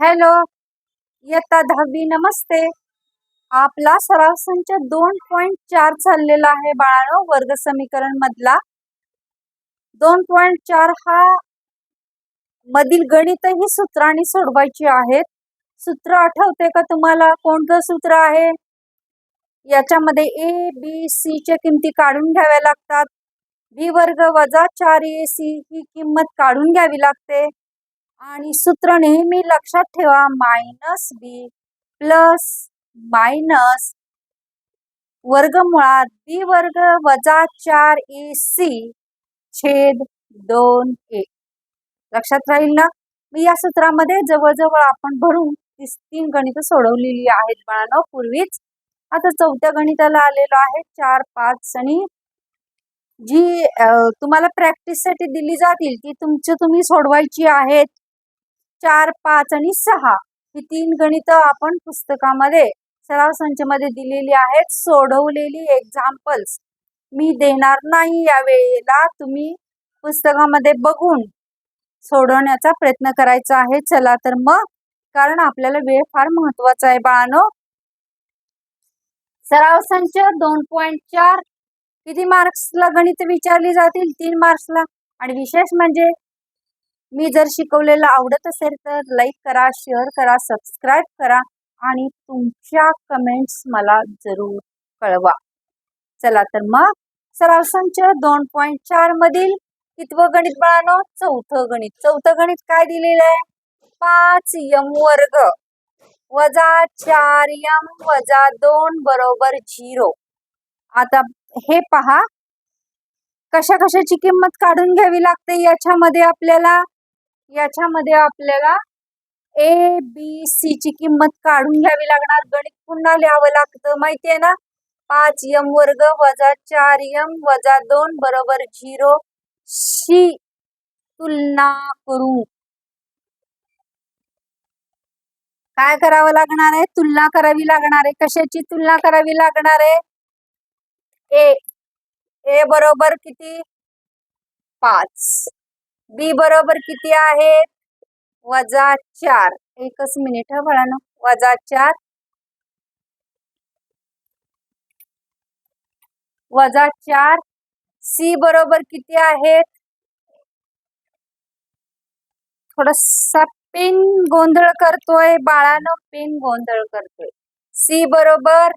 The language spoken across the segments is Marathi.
हॅलो इयत्ता दहावी नमस्ते. आपला सराव संच दोन पॉईंट चार चाललेला आहे बाळानो वर्ग समीकरण मधला. दोन पॉईंट चार हा मधील गणित ही सूत्रांनी सोडवायची आहेत. सूत्र आठवते का तुम्हाला? कोणतं सूत्र आहे? याच्यामध्ये ए बी सी च्या किमती काढून घ्याव्या लागतात. बी वर्ग वजा चार ए सी ही किंमत काढून घ्यावी लागते. आणि सूत्र नेहमी लक्षात ठेवा मायनस बी प्लस मायनस वर्गमुळात बी वर्ग वजा चार ए सी छेद दोन ए लक्षात राहील ना? मी या सूत्रामध्ये जवळजवळ आपण भरून तीस तीन गणित सोडवलेली आहेत बाळांनो. पूर्वीच आता चौथ्या गणिताला आलेलो आहे. चार पाच आणि जी तुम्हाला प्रॅक्टिससाठी दिली जातील ती तुमची तुम्ही सोडवायची आहेत. चार पाच आणि सहा ही तीन गणित आपण पुस्तकामध्ये सराव संचमध्ये दिलेली आहेत. सोडवलेली एक्झाम्पल्स मी देणार नाही या वेळेला. तुम्ही पुस्तकामध्ये बघून सोडवण्याचा प्रयत्न करायचा आहे. चला तर मग कारण आपल्याला वेळ फार महत्त्वाचा आहे बाळानो. सराव संच दोन पॉईंट चार. किती मार्क्सला गणित विचारली जातील? तीन मार्क्सला आणि विशेष म्हणजे मी जर शिकवलेलं आवडत असेल तर लाईक करा शेअर करा सबस्क्राईब करा आणि तुमच्या कमेंट्स मला जरूर कळवा. चला तर मग सराव संच दोन पॉईंट चार मधील कितवं गणित बाळानो? चौथं गणित. चौथं गणित काय दिलेलं आहे? पाच यम वर्ग वजा चार यम वजा दोन बरोबर झिरो. आता हे पहा. कशा कशाची किंमत काढून घ्यावी लागते याच्यामध्ये आपल्याला? याच्यामध्ये आपल्याला ए बी सी ची किंमत काढून घ्यावी लागणार. गणित पुन्हा लिहावं लागतं. माहितीये ना? पाच यम वर्ग वजा चार यम वजा दोन बरोबर झिरो. शी तुलना करू. काय करावं लागणार आहे? तुलना करावी लागणार आहे. कशाची तुलना करावी लागणार आहे? ए ए बरोबर किती? पाच. बी बरोबर किती आहेत वजा चार. एकच मिनिट हा बाळानो. वजा चार. वजा चार. सी बरोबर किती आहेत थोडासा पेन गोंधळ करतोय बाळानं. पेन गोंधळ करतोय. सी बरोबर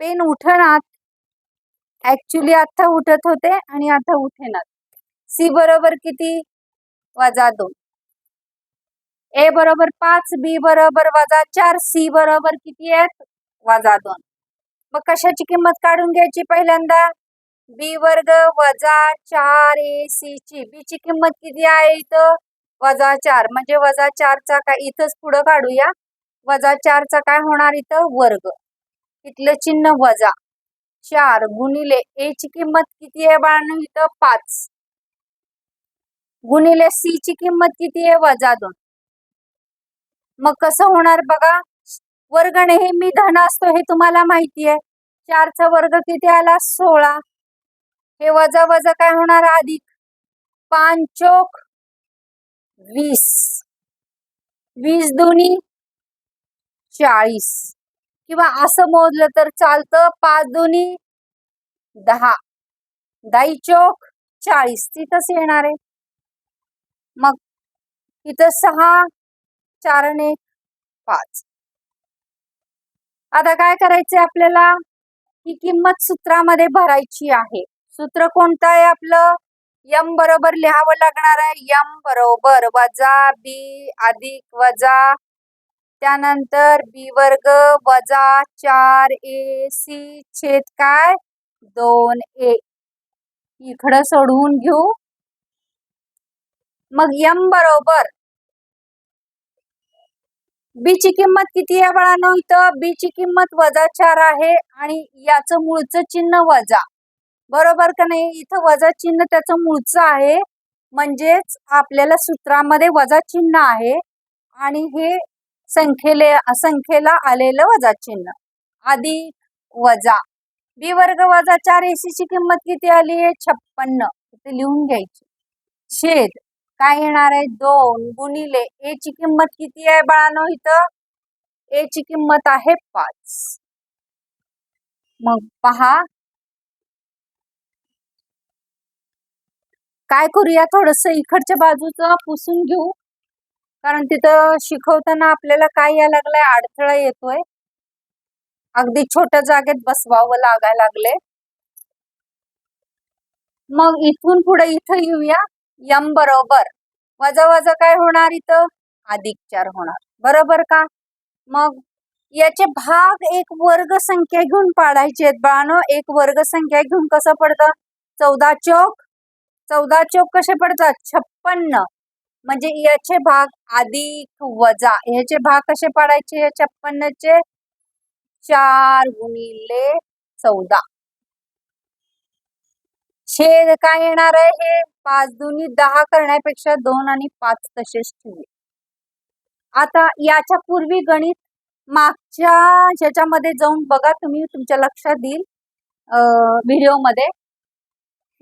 पेन उठणार ऍक्च्युली आता उठत होते आणि आता उठेनात. सी बरोबर किती? वजा दोन. ए बरोबर पाच बी बरोबर वजा चार सी बरोबर किती आहेत वजा दोन. मग कशाची किंमत काढून घ्यायची पहिल्यांदा? बी वर्ग वजा चार ए सी ची. बी ची किंमत किती आहे इथं? वजा चार. म्हणजे वजा चारचा काय इथंच पुढं काढूया. वजा चारचा काय होणार इथं? वर्ग. इथलं चिन्ह वजा. चार गुणिले ए ची किंमत किती आहे बाळांनो? इथं पाच. गुणिले सी ची किंमत किती आहे? वजा दोन. मग कसं होणार बघा? वर्ग नेहमी धन असतो हे तुम्हाला माहिती आहे. चारचा वर्ग किती आला? सोळा. हे वजा वजा काय होणार? अधिक पांचोक वीस. वीस दोन्ही चाळीस. किंवा असं मोजलं तर चालतं पाच दोन्ही दहा. दाई चौक चाळीस तिथंच येणार आहे. मग इथं सहा चार आणि एक पाच. आता काय करायचंय आपल्याला? ही किंमत सूत्रामध्ये भरायची आहे. सूत्र कोणतं आहे आपलं? यम बरोबर लिहावं लागणार आहे. यम बरोबर वजा बी अधिक वजा त्यानंतर बी वर्ग वजा चार ए सी छेद काय? दोन ए. इकडं सोडवून घेऊ. मग यम बरोबर. बी ची किंमत किती आहे बाळानो इथं? बी ची किंमत वजा चार आहे आणि याचं मूळचं चिन्ह वजा. बरोबर का नाही? इथं वजा चिन्ह त्याचं मूळचं आहे. म्हणजेच आपल्याला सूत्रामध्ये वजा चिन्ह आहे आणि हे संख्येले संख्येला आलेलं वजा चिन्ह. आधी वजा. बी वर्ग वजा चार एसी ची किंमत किती आली? आहे छप्पन्न. इथे लिहून घ्यायची. छेद. काय येणार आहे? दोन गुणिले ए ची किंमत किती आहे बाळानो इथं? ए ची किंमत आहे पाच. मग पहा. काय करूया? थोडस इकडच्या बाजूचं पुसून घेऊ. कारण तिथं शिकवताना आपल्याला काय या लागलाय? अडथळा येतोय. अगदी छोट्या जागेत बसवावं लागायला लागले मग इथून पुढे इथं येऊया. यम बरोबर. वजा वजा काय होणार इथं? अधिक चार होणार. बरोबर का? मग याचे भाग एक वर्ग संख्या घेऊन पाडायचे आहेत बाळानो. एक वर्ग संख्या घेऊन कसं पडतं? चौदा चौक. चौदा चौक कसे पडतात? छप्पन्न. म्हणजे याचे भाग अधिक वजा. ह्याचे भाग कसे पाडायचे? या छप्पन्नचे? चार गुणिले चौदा. छेद काय येणार आहे? हे पाच दोन्ही दहा करण्यापेक्षा दोन आणि पाच तसेच ठेवले. आता याच्या पूर्वी गणित मागच्या ह्याच्यामध्ये जाऊन बघा तुम्ही तुमच्या लक्षात येईल व्हिडिओमध्ये.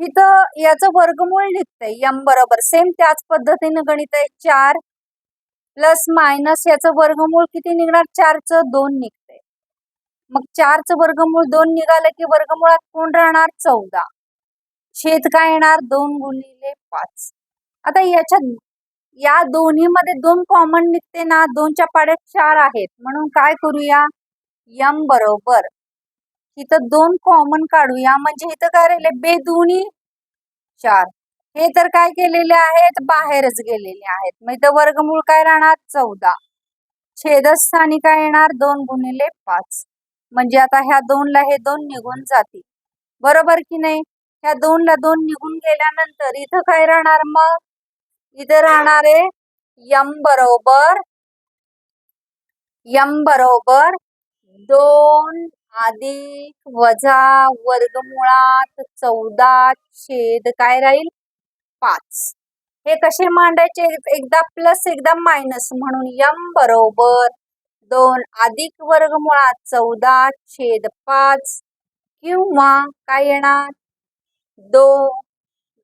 इथं याचं वर्गमूळ निघतंय यम बरोबर. सेम त्याच पद्धतीनं गणित आहे चार प्लस मायनस याचं वर्गमूळ किती निघणार? चारचं दोन निघतंय. मग चारचं वर्गमूळ दोन निघालं की वर्गमुळात कोण राहणार? चौदा. छेद काय येणार? दोन गुणिले पाच. आता याच्यात या दोन्ही मध्ये दोन कॉमन निघते ना दोनच्या पाड्यात चार आहेत. म्हणून काय करूया? यम बरोबर. इथं दोन कॉमन काढूया. म्हणजे इथं काय राहिले? बेदोनी चार. हे तर काय केलेले आहेत? बाहेरच गेलेले आहेत. मग इथं वर्गमूळ काय राहणार? चौदा. छेदस्थानी काय येणार? दोन गुणिले पाच. म्हणजे आता ह्या दोनला हे दोन निघून जातील. बरोबर की नाही? ह्या दोनला दोन निघून गेल्यानंतर इथं काय राहणार मग? इथं राहणार आहे यम बरोबर यम बरोबर दोन अधिक वजा वर्गमुळात चौदा छेद काय राहील? पाच. हे कसे मांडायचे? एकदा प्लस एकदा मायनस म्हणून यम बरोबर दोन अधिक वर्गमुळात चौदा छेद पाच किंवा काय येणार? दोन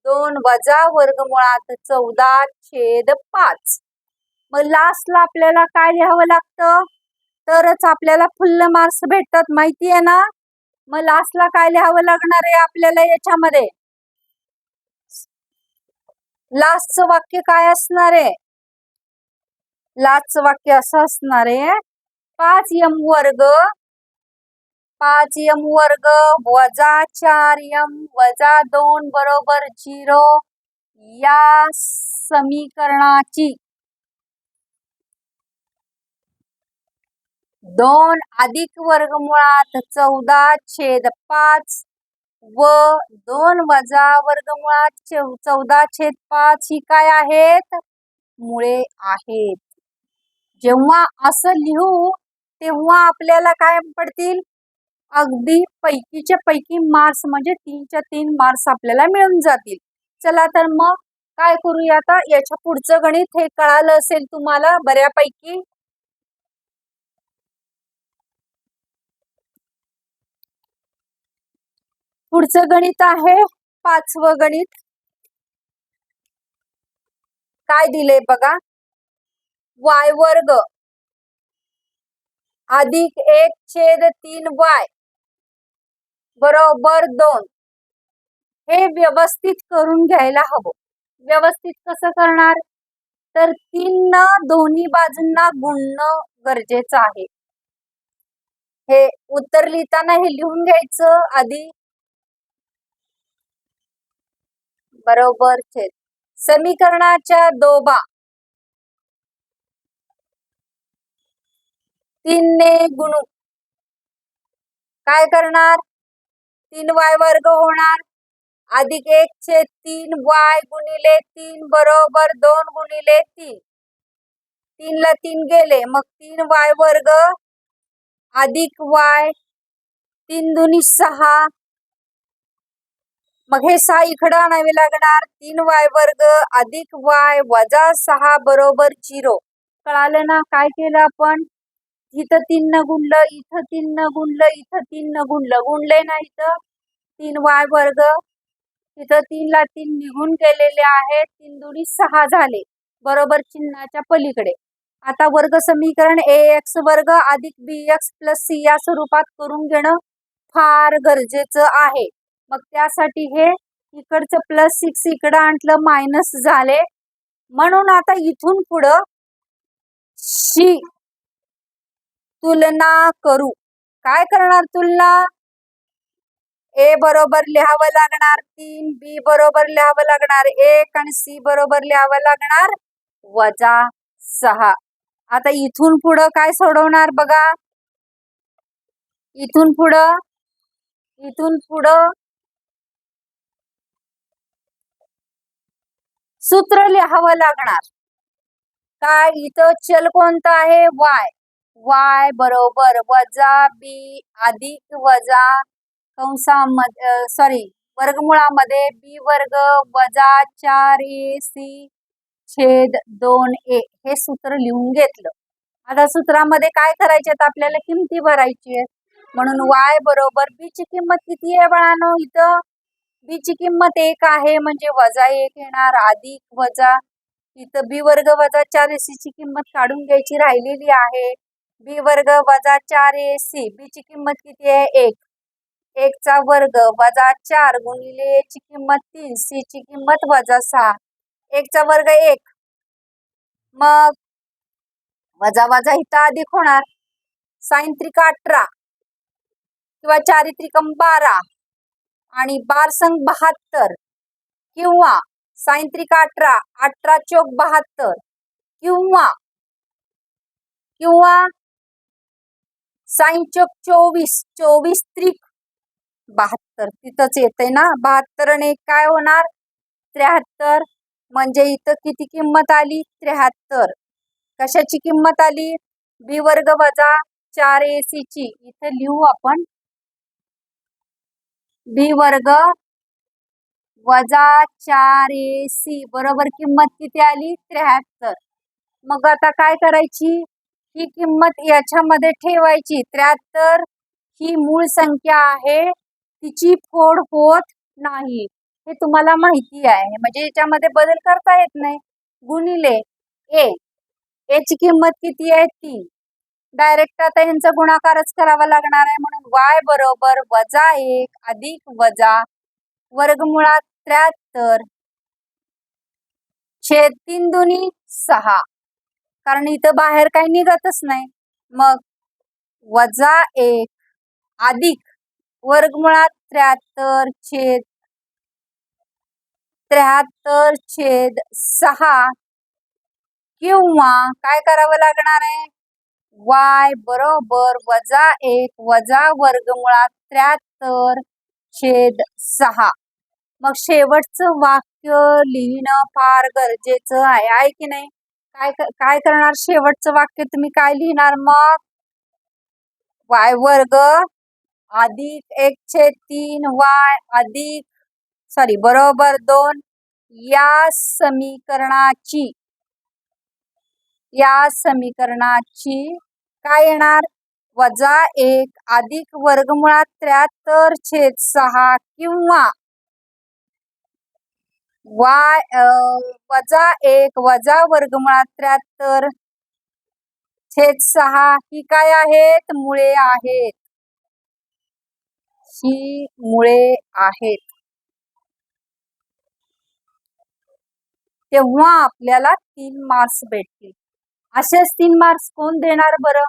दोन वजा वर्गमुळात चौदा छेद पाच. मग लास्टला आपल्याला काय लिहावं लागतं? तरच आपल्याला फुल्ल मार्क्स भेटतात माहिती आहे ना? मग लास्टला काय लिहावं लागणार आहे आपल्याला याच्यामध्ये? लास्टचं वाक्य काय असणार आहे? लास्टचं वाक्य असं असणार आहे पाच यम वर्ग पाच यम वर्ग वजा चार यम वजा दोन बरोबर झिरो. या समीकरणाची दोन अधिक वर्गमुळात चौदा छेद पाच व दोन वजा वर्गमुळात चौदा छेद पाच ही काय आहेत? मुळे आहेत. जेव्हा असं लिहू तेव्हा आपल्याला काय पडतील? अगदी पैकीच्या पैकी मार्क्स म्हणजे तीनच्या तीन मार्क्स आपल्याला मिळून जातील. चला तर मग काय करूया आता? याच्या पुढचं गणित हे कळालं असेल तुम्हाला बऱ्यापैकी? पुढचं गणित आहे पाचवं गणित. काय दिले बघा? वाय वर्ग अधिक एक छेद तीन वाय. बरोबर दोन. हे व्यवस्थित करून घ्यायला हवं. व्यवस्थित कसं करणार? तर तीन दोन्ही बाजूंना गुणणं गरजेचं आहे. हे उत्तर लिहिताना हे लिहून घ्यायचं आधी. बरोबर छेद. समीकरणाच्या दोबा. तीनने गुणू. काय करणार? तीन वाय वर्ग होणार. अधिक एक छेद तीन वाय गुणिले तीन बरोबर दोन गुणिले तीन. तीनला तीन गेले मग तीन वाय वर्ग अधिक वाय तीन दुनी सहा. मग हे सहा इकडं आणावे लागणार. तीन वाय वर्ग अधिक वाय वजा सहा बरोबर झिरो. कळालं ना? काय केलं आपण? इथं तीन न गुणलं इथं तीन न गुणलं इथं तीन न गुणलं. गुणले ना इथं? तीन वाय वर्ग. तिथं तीनला तीन निघून गेलेले आहेत. तीन दुनी सहा झाले. बरोबर चिन्हाच्या पलीकडे. आता वर्ग समीकरण ए एक्स वर्ग अधिक बी एक्स प्लस सी या स्वरूपात करून घेणं फार गरजेचं आहे. मग त्यासाठी हे इकडचं प्लस सिक्स इकडं आणलं मायनस झाले. म्हणून आता इथून पुढं शी तुलना करू. काय करणार तुलना? ए बरोबर लिहावं लागणार तीन बी बरोबर लिहावं लागणार एक आणि सी बरोबर लिहावं लागणार वजा सहा. आता इथून पुढं काय सोडवणार बघा? इथून पुढं इथून पुढं. सूत्र लिहावं लागणार. काय? इथं चल कोणतं आहे? वाय. वाय बरोबर वजा बी अधिक वजा कंसामध्ये सॉरी वर्गमुळामध्ये बी वर्ग वजा चार ए सी छेद दोन ए हे सूत्र लिहून घेतलं. आता सूत्रामध्ये काय करायचे आपल्याला किमती भरायची आहे म्हणून वाय बरोबर बी ची किंमत किती आहे बाळानो इथं? बी ची किंमत एक आहे म्हणजे वजा एक येणार अधिक वजा. इथं बी वर्ग वजा चार एसी ची किंमत काढून घ्यायची राहिलेली आहे. बी वर्ग वजा चार ए सी. बी ची किंमत किती आहे? एक. एकचा वर्ग वजा चार गुणिले ची किंमत तीन. सी ची किंमत वजा सहा. एकचा वर्ग एक. मग वजा वजा इथं अधिक होणार. साइन अठरा किंवा चारित्रिकम बारा आणि बार संघ बहात्तर किंवा साइन अठरा अठरा चौक बहात्तर किंवा किंवा साइन चोवीस चोवीस त्रिक. बहात्तर तिथंच येते ना? बहात्तर आणि काय होणार? त्र्याहत्तर. म्हणजे इथं किती किंमत आली? त्र्याहत्तर. कशाची किंमत आली? बी वर्ग वजा चार ए सी ची. इथं लिहू आपण. बी वर्ग वजा चार ए सी. बरोबर किंमत किती आली? त्र्याहत्तर. मग आता काय करायची? ही किंमत याच्यामध्ये ठेवायची. त्र्याहत्तर ही मूळ संख्या आहे. तिची फोड होत नाही. हे तुम्हाला माहिती आहे. म्हणजे याच्यामध्ये बदल करता येत नाही. गुणिले ए. याची किंमत किती आहे? तीन. डायरेक्ट आता यांचा गुणाकारच करावा लागणार आहे. म्हणून वाय बरोबर वजा एक अधिक वजा वर्गमुळात त्र्याहत्तर. छेद तीन दुनी सहा. कारण इथं बाहेर काही निघतच नाही. मग वजा एक अधिक वर्गमुळात त्र्याहत्तर छेद त्र्याहत्तर छेद सहा किंवा काय करावं लागणार आहे? वाय बरोबर वजा एक वजा वर्गमुळात त्र्याहत्तर छेद सहा. मग शेवटचं वाक्य लिहिणं फार गरजेचं आहे आहे की नाही? काय काय करणार? शेवटचं वाक्य तुम्ही काय लिहिणार मग? वाय वर्ग अधिक एक छेद तीन वाय अधिक सॉरी बरोबर दोन या समीकरणाची या समीकरणाची काय येणार? वजा एक अधिक वर्गमुळात त्र्याहत्तर छेद सहा किंवा वाय वजा एक वजा वर्गमुळात त्र्याहत्तर छेद सहा ही काय आहेत? मुळे आहेत. ही मुळे आहेत. तेव्हा आपल्याला तीन मार्क्स भेटतील. असेच तीन मार्क्स कोण देणार बरं?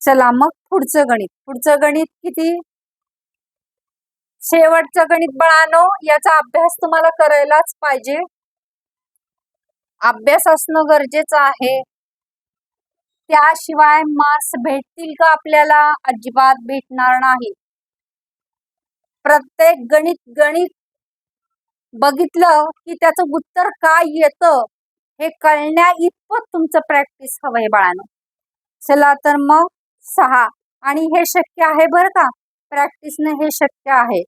चला मग पुढचं गणित. पुढचं गणित किती? शेवटचं गणित बळानो याचा अभ्यास तुम्हाला करायलाच पाहिजे. अभ्यास असणं गरजेचं आहे. त्याशिवाय मार्क्स भेटतील का आपल्याला? अजिबात भेटणार नाही. प्रत्येक गणित गणित बघितलं की त्याचं उत्तर काय येतं हे कळण्या इतपत तुमचं प्रॅक्टिस हवंय बाळानं. चला तर मग सहा. आणि हे शक्य आहे बरं का? प्रॅक्टिसने हे शक्य आहे.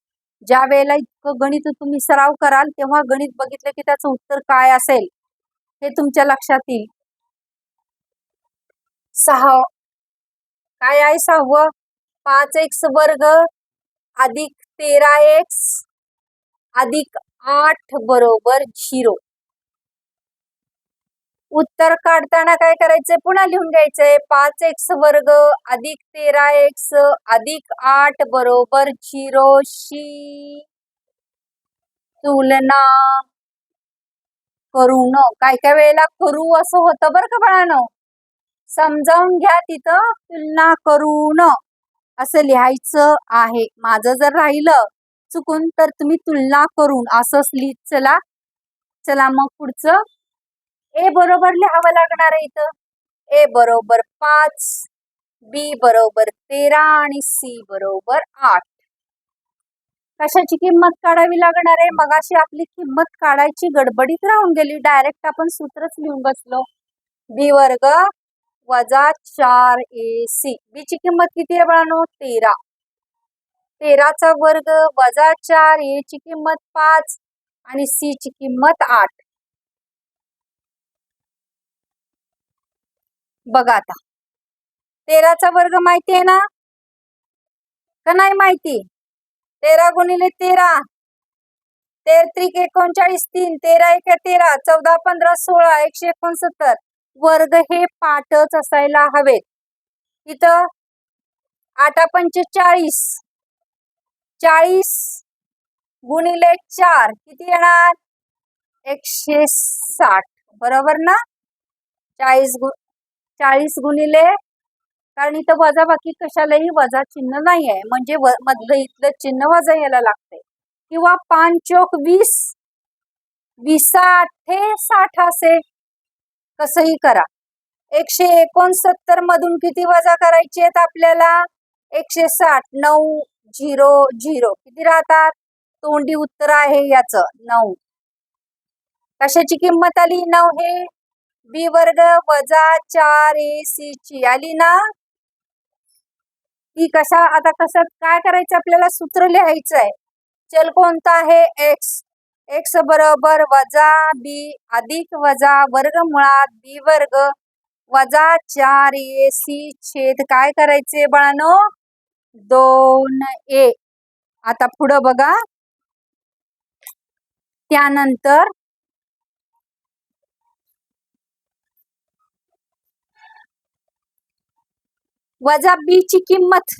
ज्या वेळेला इतकं गणित तुम्ही सराव कराल तेव्हा गणित बघितलं की त्याचं उत्तर काय असेल हे तुमच्या लक्षात येईल. सहा. काय आहे सहावं? पाच एक्स वर्ग अधिक तेरा एक्स अधिक आठ बरोबर झिरो. उत्तर काढताना काय करायचंय? पुन्हा लिहून घ्यायचंय. पाच एक्स वर्ग अधिक तेरा एक्स अधिक आठ बरोबर झिरो शी. तुलना करून काय काय वेळेला करू असं होतं बरं का बाळानं? समजावून घ्या तिथं. तुलना करू न. असं लिहायचं आहे. माझं जर राहिलं चुकून तर तुम्ही तुलना करून असंच लिहित चला. चला मग पुढचं. ए बरोबर लिहावं लागणार आहे इथं. ए बरोबर पाच बी बरोबर तेरा आणि सी बरोबर आठ. कशाची किंमत काढावी लागणार आहे? मगाशी आपली किंमत काढायची गडबडीत राहून गेली. डायरेक्ट आपण सूत्रच लिहून बसलो. बी वर्ग वजा चार ए सी बी ची किंमत किती आहे बाळानो? तेरा. तेराचा वर्ग वजा चार ए ची किंमत पाच आणि सी ची किंमत आठ. बघा आता. तेराचा वर्ग माहिती आहे ना? का नाही माहिती? तेरा गुणिले तेरा. तेर त्रिक एकोणचाळीस तीन तेरा एक तेरा चौदा पंधरा सोळा एकशे एकोणसत्तर. वर्ग हे पाठच असायला हवेत. इथं आठा पंचेचाळीस चाळीस गुणिले चार किती येणार? एकशे साठ. बरोबर ना? चाळीस गु चाळीस गुणिले कारण इथं वजा बाकी कशालाही वजा चिन्ह नाही आहे म्हणजे मधलं इथलं चिन्ह वजा यायला लागते किंवा पाच चोक वीस विसाठे साठ असे. कसंही करा. एकशे एकोणसत्तर मधून किती वजा करायची आहेत आपल्याला? एकशे साठ नऊ झिरो झिरो. किती राहतात? तोंडी उत्तर आहे याच नऊ. कशाची किंमत आली? नऊ हे बी वर्ग वजा चार ए सी ची. आली ना? ती कशा आता कसं काय करायचं आपल्याला? सूत्र लिहायचं आहे चल कोणता आहे? एक्स एक्स बरोबर वजा बी अधिक वजा वर्ग मुळात बी वर्ग वजा चार ए सी छेद काय करायचे बाळानो? दोन ए. आता पुढं बघा. त्यानंतर वजा बी ची किंमत.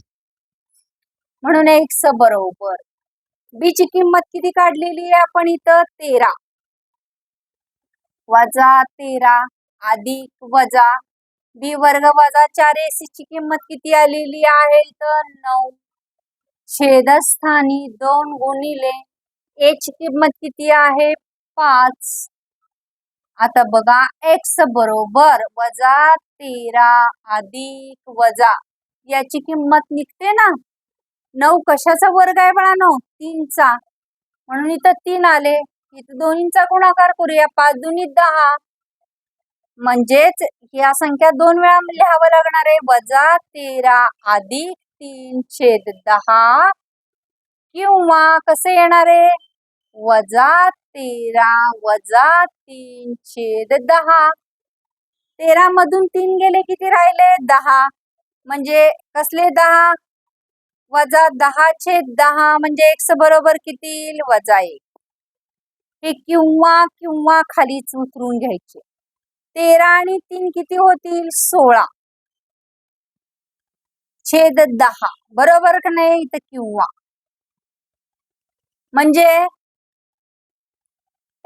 म्हणून एक्स बरोबर. बी ची किंमत किती काढलेली आहे आपण इथं? तेरा. वजा तेरा अधिक वजा बी वर्ग वजा चार एसी ची किंमत किती आलेली आहे इथं? नऊ. छेदस्थानी दोन गुणिले ए ची किंमत किती आहे? पाच. आता बघा एक्स बरोबर वजा तेरा अधिक वजा. याची किंमत निघते ना? नऊ कशाचा वर्ग आहे बाळा नऊ तीनचा. म्हणून इथं तीन आले. इथं दोन्हीचा गुणाकार करूया. पाच दोन्ही दहा. म्हणजेच या संख्या दोन वेळा म्हणजे लिहावं लागणार आहे. वजा तेरा अधिक तीन छेद दहा. किंवा कसे येणार आहे? वजा तेरा वजा तीन छेद दहा. तेरा मधून तीन गेले किती राहिले? दहा. म्हणजे कसले दहा? वजा दहा छेद दहा म्हणजे एक्स बरोबर किती वजा एक. हे किंवा किंवा खालीच उतरून घ्यायचे. तेरा आणि तीन किती होतील? सोळा. छेद दहा. बरोबर का नाही? तर किंवा. म्हणजे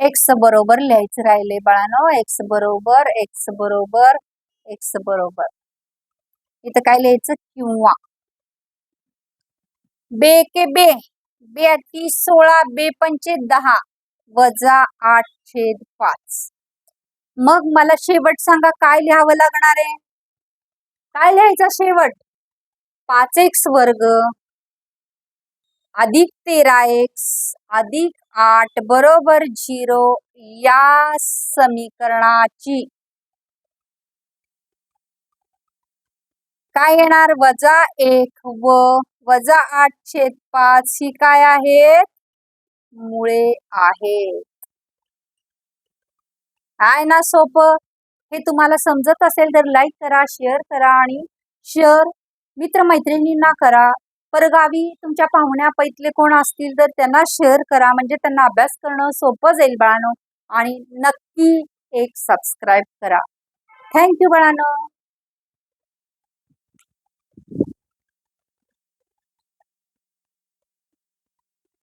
एक्स बरोबर लिहायचं राहिले बाळानो. एक्स बरोबर एक्स बरोबर एक्स बरोबर. इथं काय लिहायचं? किंवा. बे के बे. बे तीस सोळा बे पंचे दहा वजा आठ छेद पाच. मग मला शेवट सांगा काय लिहावं लागणार आहे? काय लिहायचं शेवट? पाच एक्स वर्ग. अधिक तेरा एक्स अधिक आठ बरोबर झिरो या समीकरणाची. काय येणार? वजा एक व वजा आठ छेद पाच ही काय आहेत? मुळे आहेत. आहे ना सोपं. हे तुम्हाला समजत असेल तर लाईक करा शेअर करा आणि शेअर मित्रमैत्रिणींना करा. परगावी तुमच्या पाहुण्या पैतले कोण असतील तर त्यांना शेअर करा. म्हणजे त्यांना अभ्यास करणं सोपं जाईल बाळांनो. आणि नक्की एक सबस्क्राईब करा. थँक्यू बाळानं.